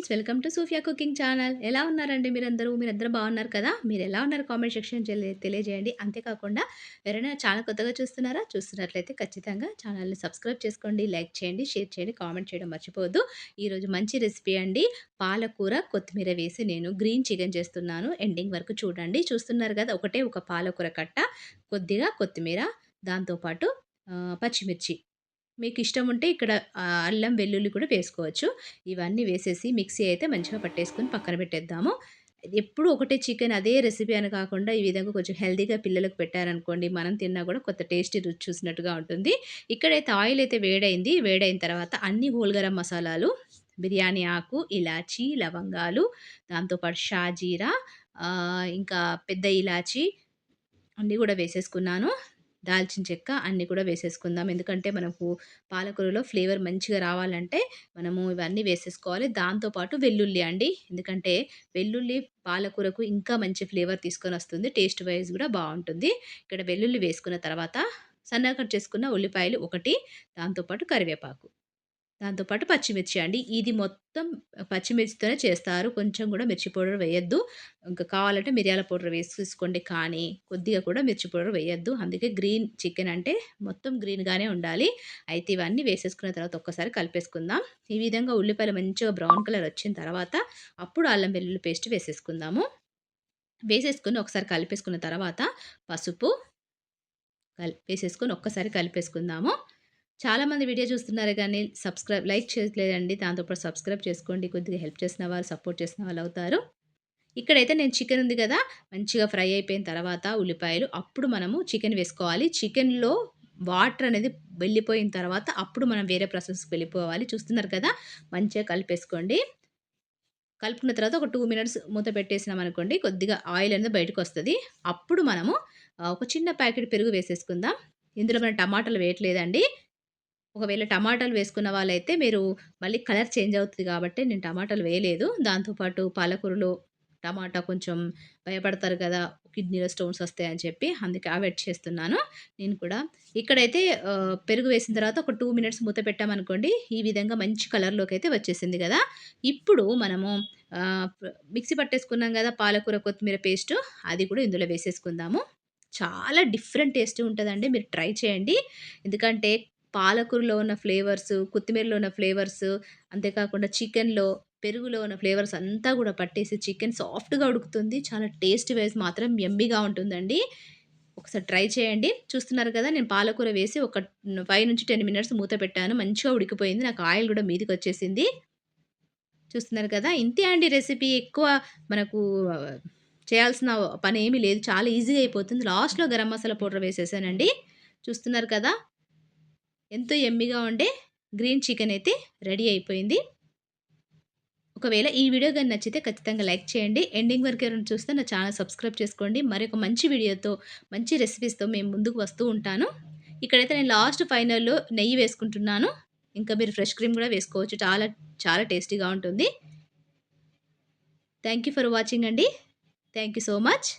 Friends welcome to Sufiya cooking channel. ఎలా ఉన్నారండి మీరందరూ? మీరందరూ బాగున్నారు కదా? మీరు ఎలా ఉన్నారు కామెంట్ సెక్షన్ తెలియజేయండి. అంతేకాకుండా ఎవరైనా ఛానల్ కొత్తగా చూస్తున్నారా? చూస్తున్నట్లయితే ఖచ్చితంగా ఛానల్ని సబ్స్క్రైబ్ చేసుకోండి లైక్ చేయండి షేర్ చేయండి కామెంట్ చేయడం మర్చిపోవద్దు. ఈరోజు మంచి రెసిపీ అండి. పాలకూర కొత్తిమీర వేసి నేను గ్రీన్ చికెన్ చేస్తున్నాను. ఎండింగ్ వరకు చూడండి. చూస్తున్నారు కదా ఒకటే ఒక పాలకూర కట్ట కొద్దిగా కొత్తిమీర దాంతోపాటు పచ్చిమిర్చి. మీకు ఇష్టం ఉంటే ఇక్కడ అల్లం వెల్లుల్లి కూడా వేసుకోవచ్చు. ఇవన్నీ వేసేసి మిక్సీ అయితే మంచిగా పట్టేసుకొని పక్కన పెట్టేద్దాము. ఎప్పుడు ఒకటే చికెన్ అదే రెసిపీ అని కాకుండా ఈ విధంగా కొంచెం హెల్తీగా పిల్లలకు పెట్టారనుకోండి మనం తిన్నా కూడా కొత్త టేస్ట్ రుచి చూసినట్టుగా ఉంటుంది. ఇక్కడైతే ఆయిల్ అయితే వేడైంది. వేడైన తర్వాత అన్ని హోల్గరం మసాలాలు బిర్యానీ ఆకు ఇలాచీ లవంగాలు దాంతోపాటు షాజీరా ఇంకా పెద్ద ఇలాచీ అన్నీ కూడా వేసేసుకున్నాను. దాల్చిన చెక్క అన్నీ కూడా వేసేసుకుందాం. ఎందుకంటే మనకు పాలకూరలో ఫ్లేవర్ మంచిగా రావాలంటే మనము ఇవన్నీ వేసేసుకోవాలి. దాంతోపాటు వెల్లుల్లి అండి. ఎందుకంటే వెల్లుల్లి పాలకూరకు ఇంకా మంచి ఫ్లేవర్ తీసుకొని వస్తుంది. టేస్ట్ వైజ్ కూడా బాగుంటుంది. ఇక్కడ వెల్లుల్లి వేసుకున్న తర్వాత సన్నగా కట్ చేసుకున్న ఉల్లిపాయలు ఒకటి దాంతోపాటు కరివేపాకు. దాంతోపాటు పచ్చిమిర్చి అండి. ఇది మొత్తం పచ్చిమిర్చితోనే చేస్తారు. కొంచెం కూడా మిర్చి పౌడర్ వేయద్దు. ఇంకా కావాలంటే మిరియాల పౌడర్ వేసేసుకోండి. కానీ కొద్దిగా కూడా మిర్చి పౌడర్ వేయద్దు. అందుకే గ్రీన్ చికెన్ అంటే మొత్తం గ్రీన్గానే ఉండాలి. అయితే ఇవన్నీ వేసేసుకున్న తర్వాత ఒక్కసారి కలిపేసుకుందాం. ఈ విధంగా ఉల్లిపాయలు మంచిగా బ్రౌన్ కలర్ వచ్చిన తర్వాత అప్పుడు అల్లం వెల్లుల్లి పేస్ట్ వేసేసుకుందాము. వేసేసుకుని ఒకసారి కలిపేసుకున్న తర్వాత పసుపు కల్ వేసేసుకొని ఒక్కసారి కలిపేసుకుందాము. చాలామంది వీడియో చూస్తున్నారు కానీ సబ్స్క్రైబ్ లైక్ చేయట్లేదండి. దాంతోపాటు సబ్స్క్రైబ్ చేసుకోండి. కొద్దిగా హెల్ప్ చేసిన వాళ్ళు సపోర్ట్ చేసిన వాళ్ళు అవుతారు. ఇక్కడైతే నేను చికెన్ ఉంది కదా మంచిగా ఫ్రై అయిపోయిన తర్వాత ఉల్లిపాయలు అప్పుడు మనము చికెన్ వేసుకోవాలి. చికెన్లో వాటర్ అనేది వెళ్ళిపోయిన తర్వాత అప్పుడు మనం వేరే ప్రాసెస్కి వెళ్ళిపోవాలి. చూస్తున్నారు కదా మంచిగా కలిపేసుకోండి. కలుపుకున్న తర్వాత ఒక టూ మినిట్స్ మూత పెట్టేసినాం అనుకోండి కొద్దిగా ఆయిల్ అనేది బయటకు వస్తుంది. అప్పుడు మనము ఒక చిన్న ప్యాకెట్ పెరుగు వేసేసుకుందాం. ఇందులో మనం టమాటాలు వేయట్లేదండి. ఒకవేళ టమాటాలు వేసుకున్న వాళ్ళైతే మీరు మళ్ళీ కలర్ చేంజ్ అవుతుంది కాబట్టి నేను టమాటాలు వేయలేదు. దాంతోపాటు పాలకూరలో టమాటా కొంచెం భయపడతారు కదా కిడ్నీలో స్టోన్స్ వస్తాయని చెప్పి అందుకే అవాయిడ్ చేస్తున్నాను. నేను కూడా ఇక్కడైతే పెరుగు వేసిన తర్వాత ఒక టూ మినిట్స్ మూత పెట్టామనుకోండి ఈ విధంగా మంచి కలర్లోకి అయితే వచ్చేసింది కదా. ఇప్పుడు మనము మిక్సీ పట్టేసుకున్నాం కదా పాలకూర కొత్తిమీర పేస్ట్ అది కూడా ఇందులో వేసేసుకుందాము. చాలా డిఫరెంట్ టేస్ట్ ఉంటుందండి మీరు ట్రై చేయండి. ఎందుకంటే పాలకూరలో ఉన్న ఫ్లేవర్స్ కొత్తిమీరలో ఉన్న ఫ్లేవర్స్ అంతేకాకుండా చికెన్లో పెరుగులో ఉన్న ఫ్లేవర్స్ అంతా కూడా పట్టేసి చికెన్ సాఫ్ట్గా ఉడుకుతుంది. చాలా టేస్ట్ వైజ్ మాత్రం ఎమ్మిగా ఉంటుందండి. ఒకసారి ట్రై చేయండి. చూస్తున్నారు కదా నేను పాలకూర వేసి ఒక ఫైవ్ నుంచి టెన్ మినిట్స్ మూత పెట్టాను. మంచిగా ఉడికిపోయింది. నాకు ఆయిల్ కూడా మీదికి వచ్చేసింది. చూస్తున్నారు కదా ఇంతే అండి రెసిపీ. ఎక్కువ మనకు చేయాల్సిన పని ఏమీ లేదు. చాలా ఈజీగా అయిపోతుంది. లాస్ట్లో గరం మసాలా పౌడర్ వేసేసానండి. చూస్తున్నారు కదా ఎంతో ఎమ్మిగా ఉండే గ్రీన్ చికెన్ అయితే రెడీ అయిపోయింది. ఒకవేళ ఈ వీడియో కానీ నచ్చితే ఖచ్చితంగా లైక్ చేయండి. ఎండింగ్ వరకు ఎవరైనా చూస్తే నా ఛానల్ సబ్స్క్రైబ్ చేసుకోండి. మరొక మంచి వీడియోతో మంచి రెసిపీస్తో మేము ముందుకు వస్తూ ఉంటాను. ఇక్కడైతే నేను లాస్ట్ ఫైనల్లో నెయ్యి వేసుకుంటున్నాను. ఇంకా మీరు ఫ్రెష్ క్రీమ్ కూడా వేసుకోవచ్చు. చాలా చాలా టేస్టీగా ఉంటుంది. థ్యాంక్ ఫర్ వాచింగ్ అండి. Thank so much.